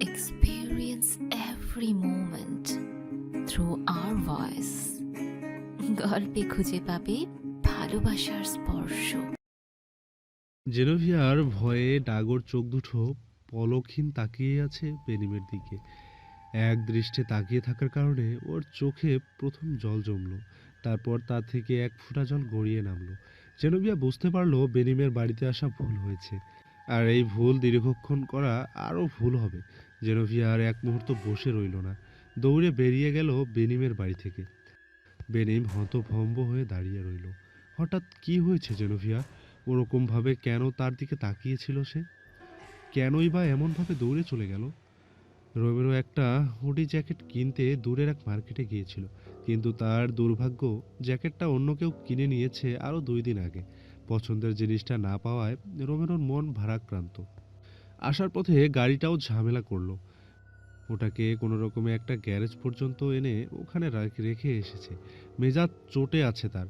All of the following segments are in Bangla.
experience every moment through our voice. গল্পে খুঁজে পাবে ভালোবাসার স্পর্শ। জেনোভিয়ার ভয়ে ডাগর চোখ দুটো পলকহীন তাকিয়ে আছে বেনিমের দিকে। এক দৃষ্টে তাকিয়ে থাকার কারণে ওর চোখে প্রথম জল জমলো, তারপর তা থেকে এক ফোঁটা জল গড়িয়ে নামলো। জেনোভিয়া বুঝতে পারল বেনিমের বাড়িতে আসা ভুল হয়েছে। আর এই ভুল দীর্ঘক্ষণ করা আরও ভুল হবে। জেনোভিয়া আর এক মুহূর্ত বসে রইল না। দৌড়ে বেরিয়ে গেল বেনিমের বাড়ি থেকে। বেনিম হতভম্ব হয়ে দাঁড়িয়ে রইল। হঠাৎ কি হয়েছে জেনোভিয়া? ওরকমভাবে কেন তার দিকে তাকিয়েছিল সে? কেনই বা এমনভাবে দৌড়ে চলে গেল? রোমেরো একটা হুডি জ্যাকেট কিনতে দূরের এক মার্কেটে গিয়েছিল। কিন্তু তার দুর্ভাগ্য, জ্যাকেটটা অন্য কেউ কিনে নিয়েছে আরও দুই দিন আগে। পছন্দের জিনিসটা না পাওয়ায় রোমেরোর মন ভারাক্রান্ত। আসার পথে গাড়িটাও ঝামেলা করল। ওটাকে কোনো রকমে একটা গ্যারেজ পর্যন্ত এনে ওখানে রেখে এসেছে। মেজাজ চটে আছে তার।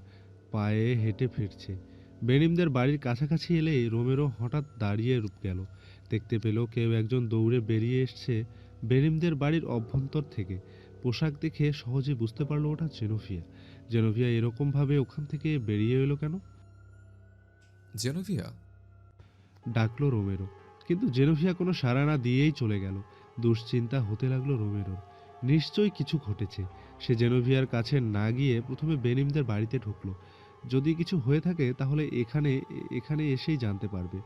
পায়ে হেঁটে ফিরছে। বেনিমদের বাড়ির কাছাকাছি এলেই রোমেরো হঠাৎ দাঁড়িয়ে রূপ গেল। দেখতে পেল কেউ একজন দৌড়ে বেরিয়ে এসছে বেনিমদের বাড়ির অভ্যন্তর থেকে। পোশাক দেখে সহজে বুঝতে পারল ওটা জেনোভিয়া। জেনোভিয়া এরকমভাবে ওখান থেকে বেরিয়ে এলো কেন? জেনোভিয়া? ডাকলো রোমেরো। কিন্তু জেনোভিয়া কোনো সাড়া না দিয়েই চলে গেল। দুশ্চিন্তা হতে লাগল রোমেরোর। নিশ্চয়ই কিছু ঘটেছে। সে জেনোভিয়ার কাছে না গিয়ে প্রথমে বেনিমদের বাড়িতে ঢুকলো। যদি কিছু হয়ে থাকে তাহলে এখানে এখানে এসেই জানতে পারবে।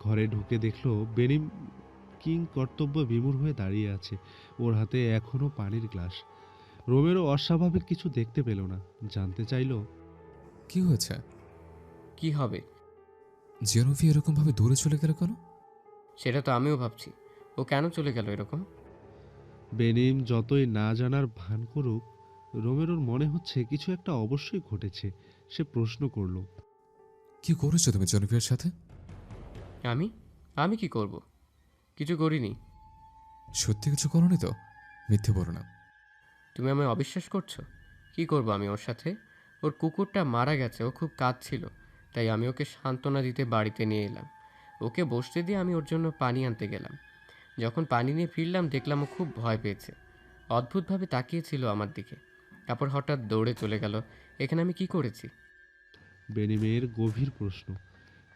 ঘরে ঢুকে দেখল বেনিম কিং কর্তব্য বিমূঢ় হয়ে দাঁড়িয়ে আছে। ওর হাতে এখনও পানির গ্লাস। রোমেরো অস্বাভাবিক কিছু দেখতে পেল না। জানতে চাইলো কি হয়েছে? কি হবে? জেনোভিয়া এরকমভাবে দূরে চলে গেল কেন? সেটা তো আমিও ভাবছি। ও কেন চলে গেল এরকম? বেনিম যতই না জানার ভান করুক রোমেরোর মনে হচ্ছে কিছু একটা অবশ্যই ঘটেছে। সে প্রশ্ন করল। কি করেছ তুমি জেনোভিয়ার সাথে? আমি? আমি কি করব? কিছু করিনি। সত্যি কিছু করনি তো? মিথ্যে বলো না। তুমি আমায় অবিশ্বাস করছ? কি করব আমি ওর সাথে? ওর কুকুরটা মারা গেছে ও খুব কাঁদছিল। তাই আমি ওকে সান্ত্বনা দিতে বাড়িতে নিয়ে এলাম। ওকে বসতে দিয়ে আমি ওর জন্য পানি আনতে গেলাম। যখন পানি নিয়ে ফিরলাম দেখলাম ও খুব ভয় পেয়েছে। অদ্ভুতভাবে তাকিয়েছিল আমার দিকে। তারপর হঠাৎ দৌড়ে চলে গেল। এখানে আমি কি করেছি? বেনিমের গভীর প্রশ্ন।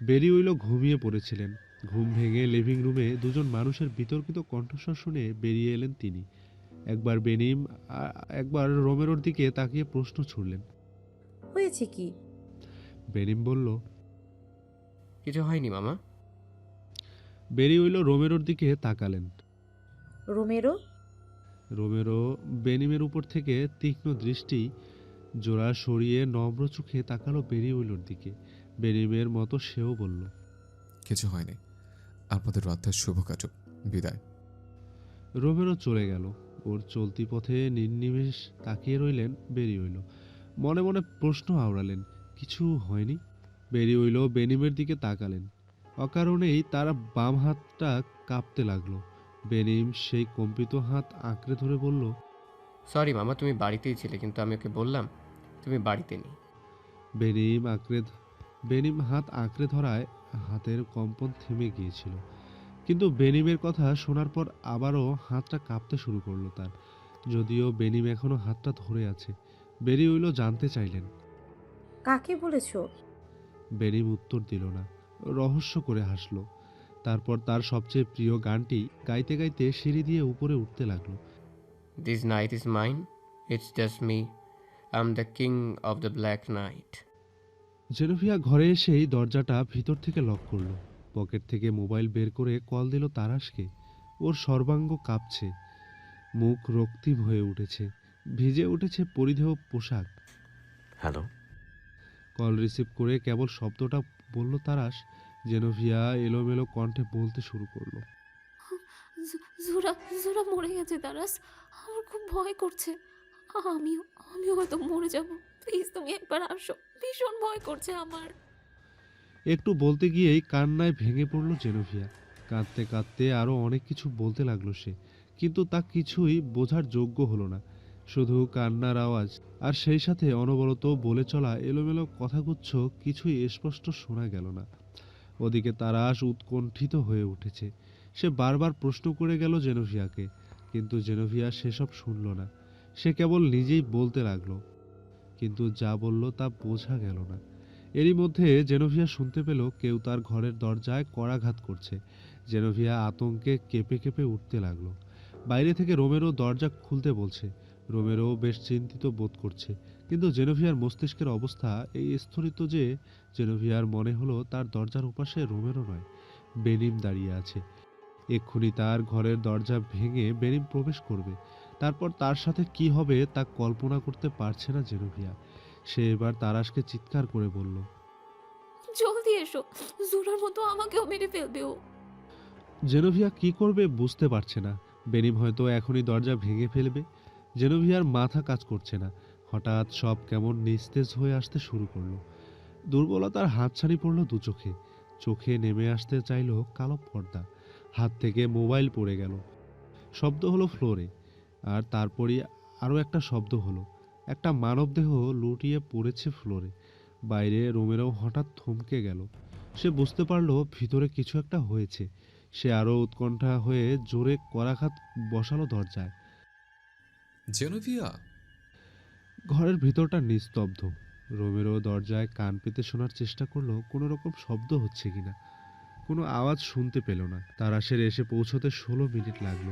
বেরিউইলো ঘুমিয়ে পড়েছিলেন। ঘুম ভেঙে লিভিং রুমে দুজন মানুষের বিতর্কিত কণ্ঠস্বর শুনে বেরিয়ে এলেন তিনি। একবার বেনিম একবার রোমেরোর দিকে তাকিয়ে প্রশ্ন ছুড়লেন। হয়েছে কি? বেনিম বলল কিছু হয়নি মামা? বেরিউইলো রোমেরোর দিকে তাকালেন। রোমেরো? রোমেরো বেনিমের উপর থেকে তীক্ষ্ণ দৃষ্টি জোড়া সরিয়ে নম্র চোখে তাকালো বেরিউইলোর দিকে। বেনিমের মতো সেও বলল কিছু হয়নি। আপনাদের রাতটা শুভ কাটুক বিদায়। রোমেরো চলে গেল। ওর চলতি পথে নির্নিমেষ তাকিয়ে রইলেন বেরিয়ে মনে মনে প্রশ্ন আওড়ালেন কিছু হয়নি। বেরিয়ে হইল বেনিমের দিকে তাকালেন। অকারণেই তার বাম হাতটা কাঁপতে লাগল। বেনিম সেই কম্পিত হাত আঁকড়ে ধরে বলল সরি মামা তুমি বাড়িতেই ছিলে কিন্তু আমি ওকে বললাম তুমি বাড়িতে নেই। বেনিম আঁকড়ে বেনিম হাত আঁকড়ে ধরায় হাতের কম্পন থেমে গিয়েছিল। কিন্তু বেনিমের কথা শোনার পর আবারও হাতটা কাঁপতে শুরু করল তার। যদিও বেনিম এখনও হাতটা ধরে আছে। বেরি উইলো জানতে চাইলেন কাকে বলেছ? বেনিম উত্তর দিল না। রহস্য করে হাসলো। তারপর তার সবচেয়ে প্রিয় গানটি গাইতে গাইতে সিঁড়ি দিয়ে উপরে উঠতে লাগল। This night is mine it's just me I am the king of the black knight Genovia ঘরে এসেই দরজাটা ভিতর থেকে লক করল। পকেট থেকে মোবাইল বের করে কল দিল তারাশকে। ওর সর্বাঙ্গ কাঁপছে। মুখ রক্তিম হয়ে উঠেছে। ভিজে উঠেছে পরিধেয় পোশাক। হ্যালো? কল রিসিভ করে কেবল শব্দটা বলল তারাশ জেনোভিয়া এলোমেলো কণ্ঠে বলতে শুরু করল। জোরা জোরা মরে গেছে তারাস আমার খুব ভয় করছে। আমিও আমিও হয়তো মরে যাব। প্লিজ তুমি একবার আসো। ভীষণ ভয় করছে আমার। একটু বলতে গিয়েই কান্নায় ভেঙে পড়ল জেনোভিয়া। কাঁদতে কাঁদতে আরও অনেক কিছু বলতে লাগল সে। কিন্তু তা কিছুই বোঝার যোগ্য হলো না। শুধু কান্নার আওয়াজ। আর সেই সাথে অনবরত বলে চলা এলোমেলো কথাগুচ্ছ কিছুই স্পষ্ট শোনা গেল না। ওদিকে তারাশ উৎকণ্ঠিত হয়ে উঠেছে। সে বারবার প্রশ্ন করে গেল জেনোভিয়াকে, কিন্তু জেনোভিয়া সেসব শুনল না। সে কেবল নিজেই বলতে লাগল, কিন্তু যা বলল তা বোঝা গেল না। এরই মধ্যে জেনোভিয়া শুনতে পেল কেউ তার ঘরের দরজায় করাঘাত করছে। জেনোভিয়া আতঙ্কে কেঁপে কেঁপে উঠতে লাগল। বাইরে থেকে রোমেরো দরজা খুলতে বলছে রোমেরো বেশ চিন্তিত বোধ করছে। কিন্তু জেনোভিয়ার মস্তিষ্কের অবস্থা এই স্থরিত যে জেনোভিয়ার মনে হলো তার দরজার উপাশে রোমেরও নয় বেনিম দাঁড়িয়ে আছে। এক্ষুনি তার ঘরের দরজা ভেঙে বেনিম প্রবেশ করবে। তারপর তার সাথে কি হবে তা কল্পনা করতে পারছে না জেনোভিয়া। সে এবার তারাশকে চিৎকার করে বলল জলদি এসো জোরার মতো আমাকেও মেরে ফেলবে ও জেনোভিয়া কি করবে বুঝতে পারছে না। বেনিম হয়তো এখনই দরজা ভেঙে ফেলবে। জেনোভিয়ার মাথা কাজ করছে না। হঠাৎ সব কেমন নিস্তেজ হয়ে আসতে শুরু করল। দুর্বলতার হাতছানি পড়ল দু চোখে। চোখে নেমে আসতে চাইল কালো পর্দা। হাত থেকে মোবাইল পড়ে গেল। শব্দ হলো ফ্লোরে। আর তারপরই আরও একটা শব্দ হলো। একটা মানবদেহ লুটিয়ে পড়েছে ফ্লোরে। বাইরে রোমেরও হঠাৎ থমকে গেল। সে বুঝতে পারল ভিতরে কিছু একটা হয়েছে। সে আরও উৎকণ্ঠা হয়ে জোরে করাঘাত বসালো দরজায়। জেনোভিয়া ঘরের ভিতরটা নিস্তব্ধ। রোমেরো দরজায় কান পেতে শোনার চেষ্টা করল কোনো রকম শব্দ হচ্ছে কিনা। কোনো আওয়াজ শুনতে পেল না। তারাশের এসে পৌঁছতে ষোলো মিনিট লাগল।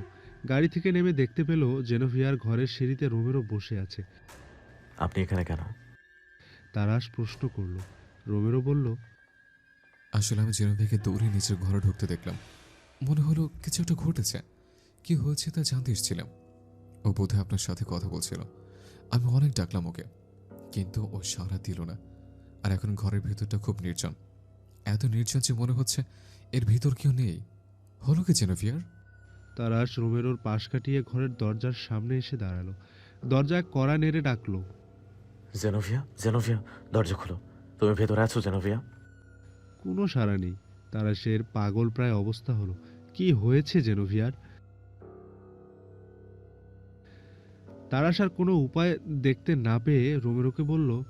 গাড়ি থেকে নেমে দেখতে পেল জেনোভিয়ার ঘরের সিঁড়িতে রোমেরো বসে আছে। আপনি এখানে কেন? তারাশ প্রশ্ন করল। রোমেরো বলল আসলে আমি জেনোভিয়াকে দৌড়ে নিজের ঘরে ঢুকতে দেখলাম। মনে হলো কিছু একটা ঘটেছে। কি হয়েছে তা জানতে এসেছিলাম। ও বোধহয় আপনার সাথে কথা বলছিল। আমি অনেক ডাকলাম ওকে কিন্তু ও সাড়া দিল না। আর এখন ঘরের ভেতরটা খুব নির্জন। এত নির্জন যে মনে হচ্ছে এর ভিতর কেউ নেই। হলো কি জেনোভিয়ার? তারাশ রোমেরোর পাশ কাটিয়ে ঘরের দরজার সামনে এসে দাঁড়াল। দরজায় কড়া নেড়ে ডাকলো। জেনোভিয়া জেনোভিয়া দরজা খুলো। তুমি ভেতরে আছো জেনোভিয়া? কোনো সাড়া নেই। তারা তারাশের পাগল প্রায় অবস্থা হলো। কি হয়েছে জেনোভিয়ার? তারাশ আর কোনো উপায় দেখতে না পেয়ে রোমেরোকে বলল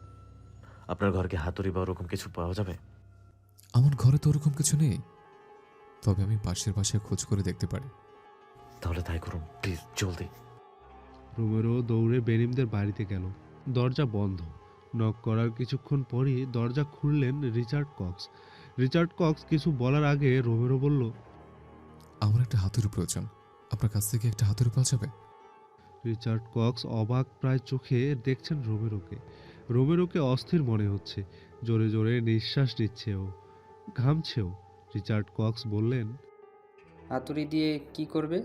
আপনার ঘরকে হাতুড়ি বা ওরকম কিছু পাওয়া যাবে? আমার ঘরে তো ওরকম কিছু নেই। তবে আমি পাশের বাসায় খোঁজ করে দেখতে পারি। তাহলে তাই করুন প্লিজ জলদি। রোমেরো দৌড়ে বেনিমদের বাড়িতে গেল। দরজা বন্ধ। নক করার কিছুক্ষণ পরই দরজা খুললেন রিচার্ড কক্স। রিচার্ড কক্স কিছু বলার আগে রোমেরো বলল আমার একটা হাতুড়ি প্রয়োজন। আপনার কাছ থেকে একটা হাতুড়ি পাওয়া যাবে? রিচার্ড কক্স অবাক প্রায় চোখে দেখছেন রোমেরোকে। রোমেরোকে অস্থির মনে হচ্ছে। জোরে জোরে নিঃশ্বাস নিচ্ছে ও ঘামছেও। রিচার্ড কক্স বললেন হাতুড়ি দিয়ে কি করবে?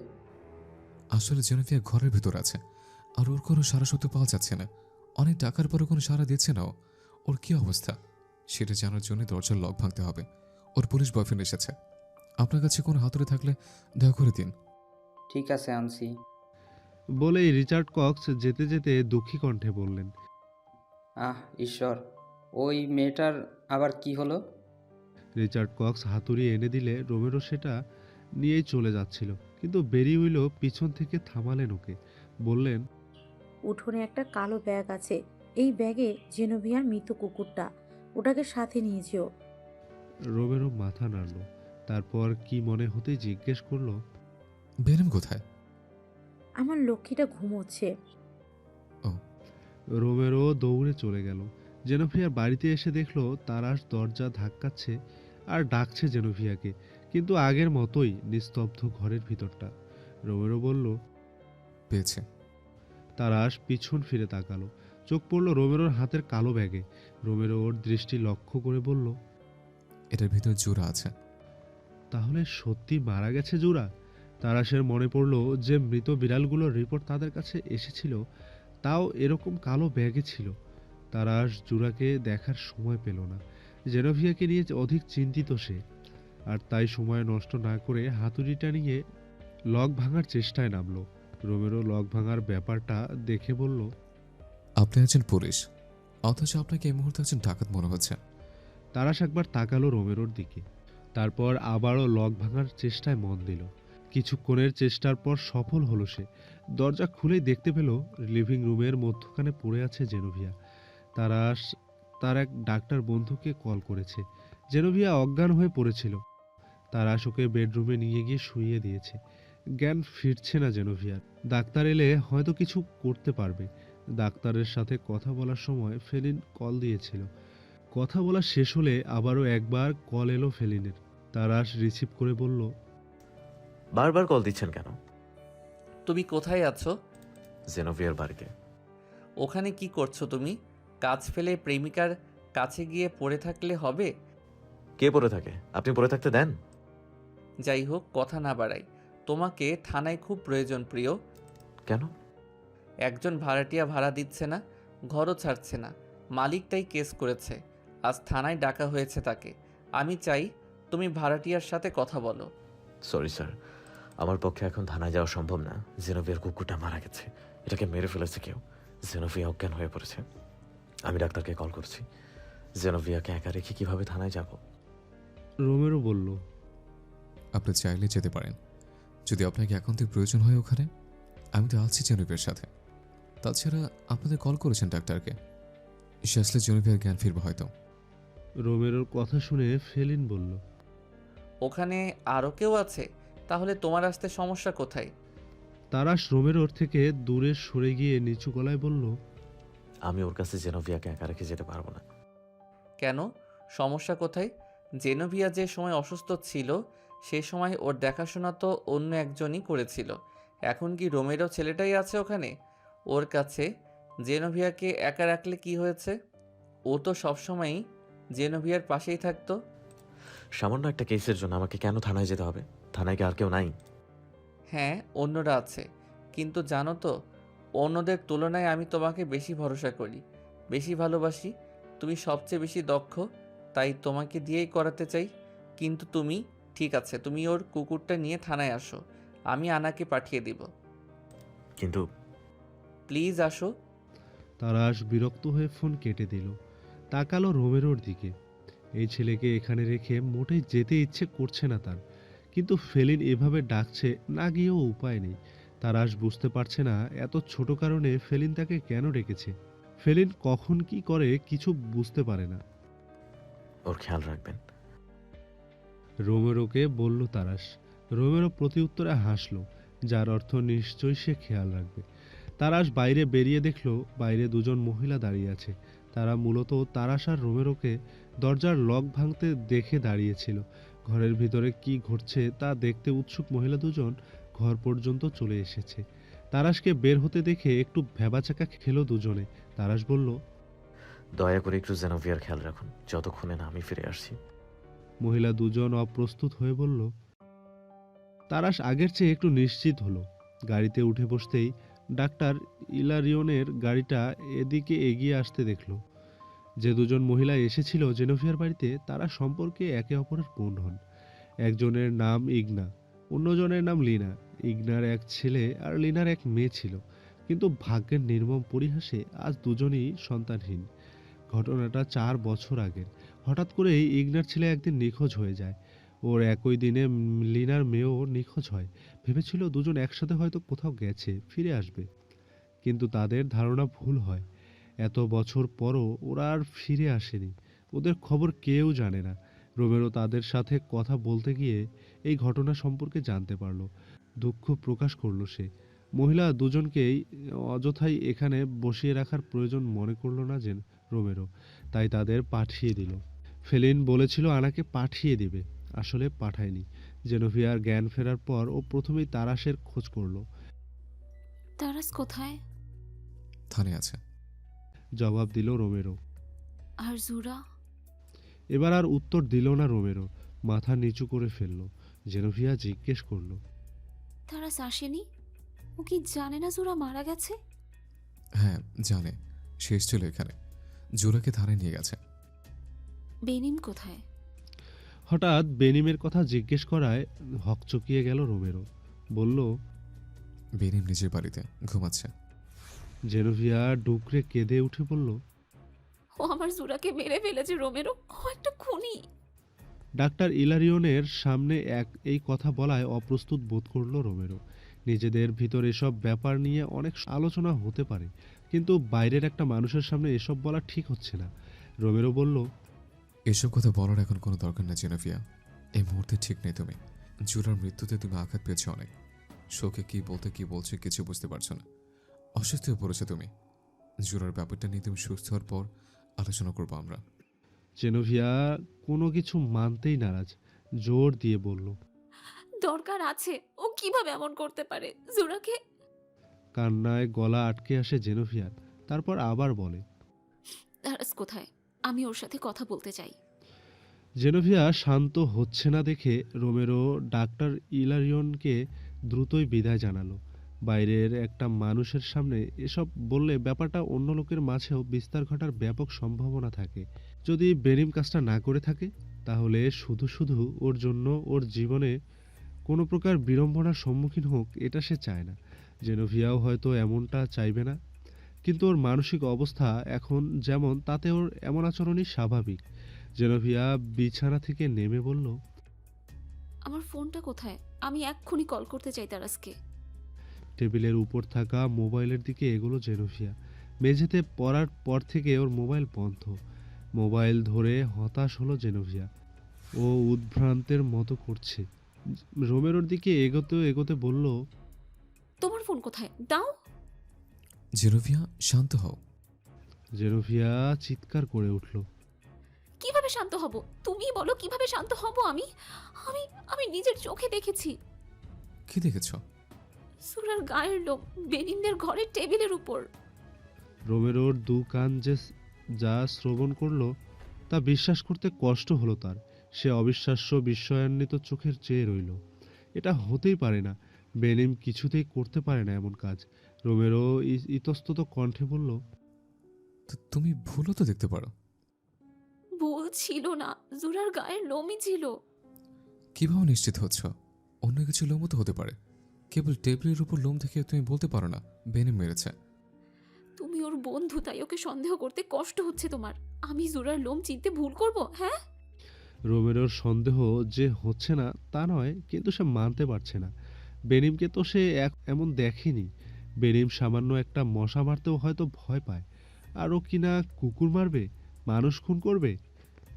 আসলে জেনোভিয়া ঘরের ভিতর আছে। আর ওর কোনো সারা শব্দ পাওয়া যাচ্ছে না। অনেক টাকার পরে কোনো সারা দিচ্ছে না ও। ওর কি অবস্থা? সেটা জানার জন্য দরজার লক ভাঙতে হবে। ওর পুলিশ বয়ফ্রেন্ড এসেছে। আপনার কাছে কোনো হাতুড়ি থাকলে দয়া করে দিন। ঠিক আছে আনছি বলেই রিচার্ড কক্স যেতে যেতে দুঃখী কণ্ঠে বললেন আহ ঈশ্বর ওই মেয়েটার আবার কি হলো? রিচার্ড কক্স হাতুড়ি এনে দিলে রোমেরো সেটা নিয়েই চলে যাচ্ছিল কিন্তু বেরি উইলো পিছন থেকে থামালেন ওকে বললেন উঠোনে একটা কালো ব্যাগ আছে এই ব্যাগে জেনোভিয়ার মৃত কুকুরটা ওটাকে সাথে নিয়ে যেও। রোমেরো মাথা নাড়ল তারপর কি মনে হতে জিজ্ঞেস করল বেরেম কোথায়? আমার লক্ষ্মীটা ঘুমোচ্ছে। রোমেরো দৌড়ে চলে গেল। জেনোভিয়ার বাড়িতে এসে দেখল তারাশ দরজা ধাক্কাচ্ছে আর ডাকছে জেনোভিয়াকে কিন্তু আগের মতোই নিস্তব্ধ ঘরের ভিতরটা। রোমেরো বলল পেয়েছে। তারাশ পিছন ফিরে তাকালো। চোখ পড়ল রোমেরোর হাতের কালো ব্যাগে। রোমেরো ওর দৃষ্টি লক্ষ্য করে বলল এটার ভিতর জোড়া আছে। তাহলে সত্যি মারা গেছে জোড়া তারাশের মনে পড়ল যে মৃত বিড়ালগুলোর রিপোর্ট তাদের কাছে এসেছিল, তাও এরকম কালো ব্যাগে ছিল। তারাশ জুরাকে দেখার সময় পেল না। জেনোভিয়াকে নিয়ে অধিক চিন্তিত সে। আর তাই সময় নষ্ট না করে হাতুড়িটা নিয়ে লক ভাঙার চেষ্টায় নামলো। রোমেরো লক ভাঙার ব্যাপারটা দেখে বলল, আপনি আছেন পুলিশ, অথচ আপনাকে এই মুহূর্তে একজন ডাকাত মনে হচ্ছে। তারাশ একবার তাকালো রোমেরোর দিকে। তারপর আবারও লক ভাঙার চেষ্টায় মন দিল। কিছুক্ষণের চেষ্টার পর সফল হলো সে। দরজা খুলেই দেখতে পেল লিভিং রুমের মধ্যখানে পড়ে আছে জেনোভিয়া। তারাশ তার এক ডাক্তার বন্ধুকে কল করেছে। জেনোভিয়া অজ্ঞান হয়ে পড়েছিল। তারাশ ওকে বেডরুমে নিয়ে গিয়ে শুইয়ে দিয়েছে। জ্ঞান ফিরছে না জেনোভিয়ার ডাক্তার এলে হয়তো কিছু করতে পারবে। ডাক্তারের সাথে কথা বলার সময় ফেলিন কল দিয়েছিল। কথা বলা শেষ হলে আবারও একবার কল এলো ফেলিনের। তারাশ রিসিভ করে বলল বারবার কল দিচ্ছেন কেন? তুমি কোথায় আছো? জেনোভিয়ার বাড়িতে। ওখানে কি করছ তুমি? কাজ ফেলে প্রেমিকার কাছে গিয়ে পড়ে থাকলে হবে? কে পড়ে থাকে? আপনি পড়ে থাকতে দেন। যাই হোক কথা না বাড়াই। তোমাকে থানায় খুব প্রয়োজন প্রিয়। কেন? একজন ভাড়াটিয়া ভাড়া দিচ্ছে না ঘরও ছাড়ছে না। মালিকটাই কেস করেছে। আজ থানায় ডাকা হয়েছে তাকে। আমি চাই তুমি ভাড়াটিয়ার সাথে কথা বলো। সরি স্যার আমার পক্ষে এখন থানায় যাওয়া সম্ভব না। জেনোভিয়ার কুকুরটা মারা গেছে। এটাকে মেরে ফেলেছে কেউ। জেনোভিয়া অজ্ঞান হয়ে পড়েছে। আমি ডাক্তারকে কল করছি। জেনোভিয়াকে একা রেখে কীভাবে থানায় যাব? রোমেরো বলল আপনি চাইলে যেতে পারেন। যদি আপনাকে একান্তের প্রয়োজন হয় ওখানে আমি তো আছি জেনুভিয়ার সাথে। তাছাড়া আপনাদের কল করেছেন ডাক্তারকে। সে আসলে জেনুভিয়ার জ্ঞান ফিরবে হয়তো। রোমেরোর কথা শুনে ফেলিন বলল ওখানে আরও কেউ আছে? তাহলে তোমার আসতে সমস্যা কোথায়? তারা শ্রমের ওর থেকে দূরে সরে গিয়ে নিচু গলায় বলল আমি ওর কাছে জেনোভিয়াকে একা রেখে যেতে পারব না। কেন? সমস্যা কোথায়? জেনোভিয়া যে সময় অসুস্থ ছিল সে সময় ওর দেখাশোনা তো অন্য একজনই করেছিল। এখন কি রোমেরও ছেলেটাই আছে ওখানে? ওর কাছে জেনোভিয়াকে একা রাখলে কি হয়েছে? ও তো সবসময়ই জেনোভিয়ার পাশেই থাকতো। সামান্য একটা কেসের জন্য আমাকে কেন থানায় যেতে হবে? থানায় কি আর কেউ নাই? হ্যাঁ অন্যরা আছে। কিন্তু জানো তো অন্যদের তুলনায় আমি তোমাকে বেশি ভরসা করি বেশি ভালোবাসি তুমি সবচেয়ে বেশি দক্ষ তাই তোমাকে দিয়েই করাতে চাই। কিন্তু তুমি ঠিক আছে তুমি ওর কুকুরটা নিয়ে থানায় আসো আমি আনাকে পাঠিয়ে দিব। কিন্তু প্লিজ আসো। তারাশ বিরক্ত হয়ে ফোন কেটে দিল। তাকালো রোমেরোর দিকে। এই ছেলেকে এখানে রেখে মোটেই যেতে ইচ্ছে করছে না তার। কিন্তু ফেলিন এভাবে ডাকছে না গিয়েও উপায় নেই। তারাশ বুঝতে পারছে না এত ছোট কারণে ফেলিন তাকে কেন ডেকেছে। ফেলিন কখন কি করে কিছু বুঝতে পারে না। ওর খেয়াল রাখবেন। রোমেরোকে বলল তারাশ রোমেরো প্রতি উত্তরে হাসলো যার অর্থ নিশ্চয়ই সে খেয়াল রাখবে। তারাশ বাইরে বেরিয়ে দেখল বাইরে দুজন মহিলা দাঁড়িয়ে আছে। তারা মূলত তারাশ আর রোমেরোকে দরজার লক ভাঙতে দেখে দাঁড়িয়েছিল। ঘরের ভিতরে কি ঘটছে তা দেখতে উৎসুক মহিলা দুজন ঘর পর্যন্ত চলে এসেছে। তারাশকে বের হতে দেখে একটু ভেবাচাকা খেলো দুজনে। তারাশ বলল দয়া করে একটু জেনোভিয়ার খেয়াল রাখুন। যতক্ষণে না আমি ফিরে আসছি। মহিলা দুজন অপ্রস্তুত হয়ে বলল তারাশ আগের চেয়ে একটু নিশ্চিত হলো। গাড়িতে উঠে বসতেই ডাক্তার ইলারিয়নের গাড়িটা এদিকে এগিয়ে আসতে দেখল। যে দুজন মহিলা এসেছিল জেনোভিয়ার বাড়িতে, তারা সম্পর্কে একে অপরের বোন হন। একজনের নাম ইগনা, অন্যজনের নাম লিনা। ইগনার এক ছেলে আর লিনার এক মেয়ে ছিল। কিন্তু ভাগ্যের নির্মম পরিহাসে আজ দুজনই সন্তানহীন। ঘটনাটা চার বছর আগের। হঠাৎ করেই ইগনার ছেলে একদিন নিখোঁজ হয়ে যায়। ওর একই দিনে লিনার মেয়েও নিখোঁজ হয়। ভেবেছিল দুজন একসাথে হয়তো কোথাও গেছে, ফিরে আসবে। কিন্তু তাদের ধারণা ভুল হয়। এত বছর পরও ওরা আর ফিরে আসেনি। ওদের খবর কেউ জানে না। রোমেরো তাদের সাথে কথা বলতে গিয়ে এই ঘটনা সম্পর্কে জানতে পারল। দুঃখ প্রকাশ করল সে। মহিলা দুজনকেই অযথাই এখানে বসিয়ে রাখার প্রয়োজন মনে করল না যে রোমেরো। তাই তাদের পাঠিয়ে দিল। ফেলিন বলেছিল আনাকে পাঠিয়ে দিবে। আসলে পাঠায়নি। জেনোভিয়ার জ্ঞান ফেরার পর ও প্রথমেই তারাশের খোঁজ করল। তারাস কোথায়? থানে আছে। জবাব দিল রোমেরো। আর জুরা এবার আর উত্তর দিল না রোমেরো। মাথা নিচু করে ফেলল। জেনোভিয়া জিজ্ঞেস করল তারা আসেনি? ও কি জানে না জুরা মারা গেছে? হ্যাঁ জানে। শেষ ছিল এখানে। জোরাকে থানায় নিয়ে গেছে। বেনিম কোথায়? হঠাৎ বেনিমের কথা জিজ্ঞেস করায় হকচকিয়ে গেল রোমেরো। বলল বেনিম নিজের বাড়িতে ঘুমাচ্ছে। জেনোভিয়া ডুকরে কেঁদে উঠে বলল ও আমার জুরাকে মেরে ফেলেছে রোমেরো ও একটা খুনি। ডাক্তার ইলারিয়নের সামনে এক এই কথা বলায় অপ্রস্তুত বোধ করল রোমেরো নিজেদের ভিতর এসব ব্যাপার নিয়ে অনেক আলোচনা হতে পারে কিন্তু বাইরের একটা মানুষের সামনে এসব বলা ঠিক হচ্ছে না। রোমেরো বলল এসব কথা বলার এখন কোনো দরকার নেই জেনোভিয়া এই মুহূর্তে ঠিক নেই তুমি। জুরার মৃত্যুতে তুমি আঘাত পেয়েছ অনেক। শোকে কি বলতে কি বলছে কিছু বুঝতে পারছ না। অসুস্থ হয়ে পড়েছো তুমি। জুরার ব্যাপারটা নিয়ে তুমি সুস্থ হওয়ার পর আলোচনা করব আমরা। জেনোভিয়া কোনো কিছু মানতেই নারাজ জোর দিয়ে বলল। দরকার আছে ও কীভাবে এমন করতে পারে জোরাকে? কান্নায় গলা আটকে আসে জেনোভিয়ার তারপর আবার বলে। দারাস কোথায়? আমি ওর সাথে কথা বলতে চাই। জেনোভিয়া শান্ত হচ্ছে না দেখে রোমেরো ডাক্তার ইলারিয়নকে দ্রুতই বিদায় জানালো। বাইরের একটা মানুষের সামনে এসব বললে ব্যাপারটা অন্য লোকের মাঝেও বিস্তার ঘটার ব্যাপক সম্ভাবনা থাকে। যদি বেনিম কাজটা না করে থাকে, তাহলে শুধু শুধু ওর জন্য ওর জীবনে কোনো প্রকার বিড়ম্বনার সম্মুখীন হোক, এটা সে চায় না। জেনোভিয়াও হয়তো এমনটা চাইবে না। কিন্তু ওর মানসিক অবস্থা এখন যেমন, তাতে ওর এমন আচরণই স্বাভাবিক। জেনোভিয়া বিছানা থেকে নেমে বলল, আমার ফোনটা কোথায়? আমি এক্ষুনি কল করতে চাই দারাসকে টেবিলের উপর থাকা মোবাইলের দিকে এগোলো জেনোভিয়া মেঝেতে পড়ার পর থেকে ওর মোবাইল বন্ধ। মোবাইল ধরে হতাশ হলো জেনোভিয়া ও উদ্ভ্রান্তের মতো করছে। রোমেরোর দিকে এগোতে এগোতে বলল তোমার ফোন কোথায়? দাও। জেনোভিয়া শান্ত হও। জেনোভিয়া চিৎকার করে উঠল কীভাবে শান্ত হব? তুমি বলো কীভাবে শান্ত হব আমি? আমি আমি নিজের চোখে দেখেছি। কি দেখেছ? সুরার গায়ের লোক বেনিনদের ঘরের টেবিলের উপর। রোমেরোর দু কান যে যা শ্রবণ করল তা বিশ্বাস করতে কষ্ট হলো তার। সে অবিশ্বাস্য বিস্ময়ান্বিত চোখের চেয়ে রইল। এটা হতেই পারে না বেনিম কিছুতেই করতে পারে না এমন কাজ। রোমেরো ই- ইতস্তত কণ্ঠে বলল তো তুমি ভুলও তো দেখতে পারো। ভুল ছিল না জুরার গায়ের লোমই ছিল। কীভাবে নিশ্চিত হচ্ছ? অন্য কিছু লোমও তো হতে পারে। কেবল টেবিলের উপর লোম দেখে তুমি বলতে পারো না বেনে মেরেছে। তুমি ওর বন্ধু তাই ওকে সন্দেহ করতে কষ্ট হচ্ছে তোমার। আমি জুরার লোম চিনতে ভুল করব হ্যাঁ? রোমেরোর সন্দেহ যে হচ্ছে না তা নয় কিন্তু সে মানতে পারছে না। বেনিমকে তো সে এক- এমন দেখেনি। বেনিম সামান্য একটা মশা মারতেও হয়তো ভয় পায়। আরও কিনা কুকুর মারবে? মানুষ খুন করবে?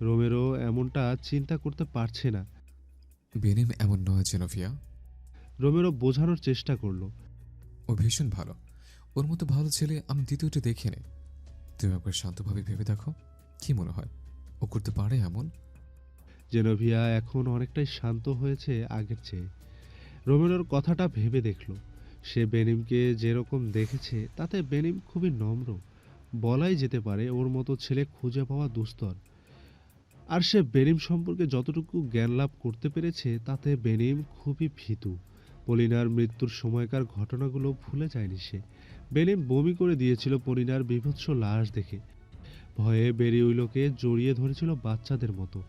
রোমেরো এমনটা চিন্তা করতে পারছে না। বেনিম এমন নয় জেনোভিয়া রোমেরো বোঝানোর চেষ্টা করল। ও ভীষণ ভালো। ওর মতো ভালো ছেলে আমি দ্বিতীয়টি দেখে নেই তুমি একবার শান্তভাবে ভেবে দেখো কি মনে হয়? ও করতে পারে এমন? জেনোভিয়া এখন অনেকটাই শান্ত হয়েছে আগের চেয়ে। রোমেরোর কথাটা ভেবে দেখল। সে বেনিমকে যেরকম দেখেছে তাতে বেনিম খুবই নম্র। বলাই যেতে পারে ওর মতো ছেলে খুঁজে পাওয়া দুস্তর। আর সে বেনিম সম্পর্কে যতটুকু জ্ঞান লাভ করতে পেরেছে তাতে বেনিম খুবই ভীতু। পলিনার মৃত্যুর সময়কার ঘটনাগুলো ভুলে যায়নি সে। বেনিম বমি করে দিয়েছিল পলিনার বিভৎস লাশ দেখে। ভয়ে বেরিউইলোকে জড়িয়ে ধরেছিল বাচ্চাদের মতো।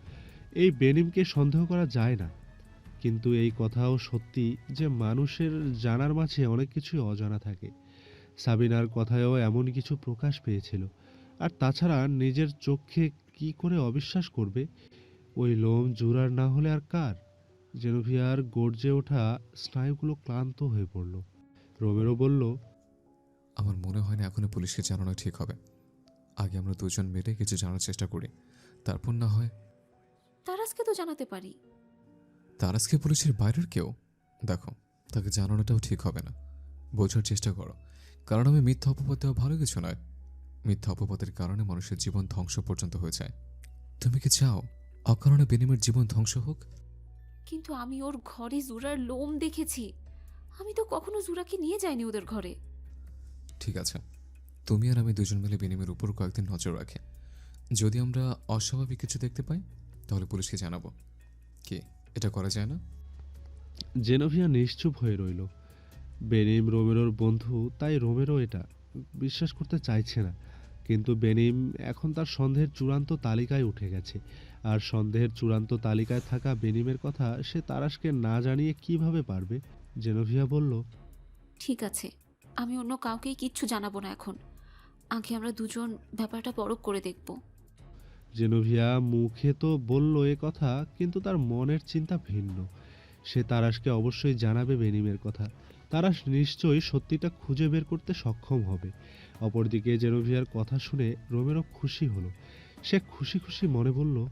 এই বেনিমকে সন্দেহ করা যায় না। কিন্তু এই কথাও সত্যি যে মানুষের জানার মাঝে অনেক কিছুই অজানা থাকে। সাবিনার কথায়ও এমন কিছু প্রকাশ পেয়েছিল। আর তাছাড়া নিজের চোখে কি করে অবিশ্বাস করবে? ওই লোম জুরার না হলে আর কার? জেনোভিয়ার গর্জে ওঠা স্নায়ুগুলো ক্লান্ত হয়ে পড়ল। রোমেরো বলল আমার মনে হয় না এখনই পুলিশকে জানানো ঠিক হবে। আগে আমরা দুজন মিলে কিছু জানার চেষ্টা করি। তারপর না হয় তারাসকে তো জানাতে পারি। তার আজকে পুলিশের বাইরের কেউ? দেখো তাকে জানানোটাও ঠিক হবে না। বোঝার চেষ্টা করো। কারণ আমি মিথ্যা অপবাদ দেওয়া ভালো কিছু নয়। মিথ্যা অপবাদের কারণে মানুষের জীবন ধ্বংস পর্যন্ত হয়ে যায়। তুমি কি চাও অকারণে বিনিময়ের জীবন ধ্বংস হোক? কিন্তু আমি ওর ঘরে জুরার লোম দেখেছি। আমি তো কখনো জুরাকে নিয়ে যাইনি ওদের ঘরে। ঠিক আছে। তুমি আর আমি দুজন মিলে বেনিমের উপর কয়েকদিন নজর রাখি। যদি আমরা অস্বাভাবিক কিছু দেখতে পাই তাহলে পুলিশকে জানাব। কি এটা করা যায় না? জেনোভিয়া নিশ্চুপ হয়ে রইল। বেনিম রোমেরোর বন্ধু তাই রোমেরো এটা। বিশ্বাস করতে চাইছে না। কিন্তু বেনিম এখন তার সন্দেহের চূড়ান্ত তালিকায় উঠে গেছে। আর সন্দেহের চূড়ান্ত তালিকায় থাকা বেনিমের কথা সে তারাশকে না জানিয়ে কীভাবে পারবে? জেনোভিয়া বলল ঠিক আছে আমি অন্য কাউকেই কিচ্ছু জানাব না এখন। আগে আমরা দুজন ব্যাপারটা পরখ করে দেখব। জেনোভিয়া মুখে তো বলল এ কথা কিন্তু তার মনের চিন্তা ভিন্ন। সে তারাশকে অবশ্যই জানাবে বেনিমের কথা। তারাশ নিশ্চয়ই সত্যিটা খুঁজে বের করতে সক্ষম হবে। অপরদিকে জেনোভিয়ার কথা শুনে রোমেরো খুশি হলো। সে খুশি খুশি মনে বলল